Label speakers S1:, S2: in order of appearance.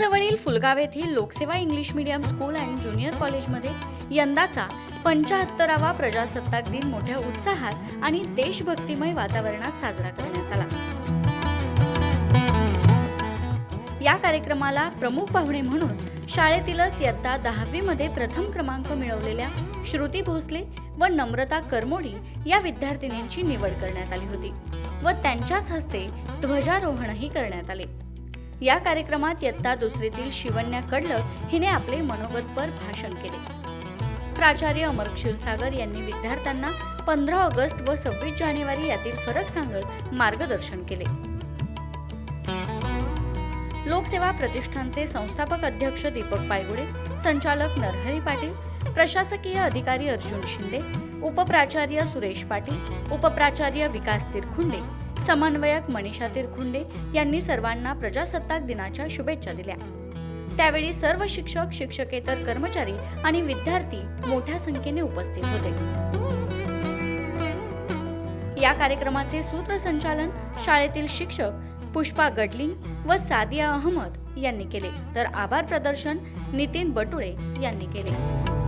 S1: फुलगाव येथील Lokseva English medium school and junior कॉलेजमध्ये यंदाचा पंचाहत्तरावा प्रजासत्ताक दिन मोठ्या उत्साहात आणि देशभक्तिमय वातावरणात साजरा करण्यात आला. या कार्यक्रमाला प्रमुख पाहुणे म्हणून शाळेतीलच इयत्ता दहावीमध्ये प्रथम क्रमांक मिळवलेल्या श्रुती भोसले व नम्रता करमोडी या विद्यार्थिनींची निवड करण्यात आली होती व त्यांच्याच हस्ते ध्वजारोहणही करण्यात आले. या कार्यक्रमात इयत्ता दुसरीतील शिवन्या कडलक हिने आपले मनोगतपर भाषण केले. प्राचार्य अमर क्षीरसागर यांनी विद्यार्थ्यांना पंधरा ऑगस्ट व सव्वीस जानेवारी यातील फरक सांगत मार्गदर्शन केले. लोकसेवा प्रतिष्ठानचे संस्थापक अध्यक्ष दीपक पायगुडे संचालक नरहरी पाटील प्रशासकीय अधिकारी अर्जुन शिंदे उपप्राचार्य सुरेश पाटील उपप्राचार्य विकास तिरखुंडे समन्वयक मनीषा तिरखुंडे यांनी सर्वांना प्रजासत्ताक दिनाच्या शुभेच्छा दिल्या. त्यावेळी सर्व शिक्षक शिक्षकेतर कर्मचारी आणि विद्यार्थी मोठ्या संख्येने उपस्थित होते. या कार्यक्रमाचे सूत्रसंचालन शाळेतील शिक्षक पुष्पा गडलिंग व सादिया अहमद यांनी केले. तर आभार प्रदर्शन नितीन बटुळे यांनी केले.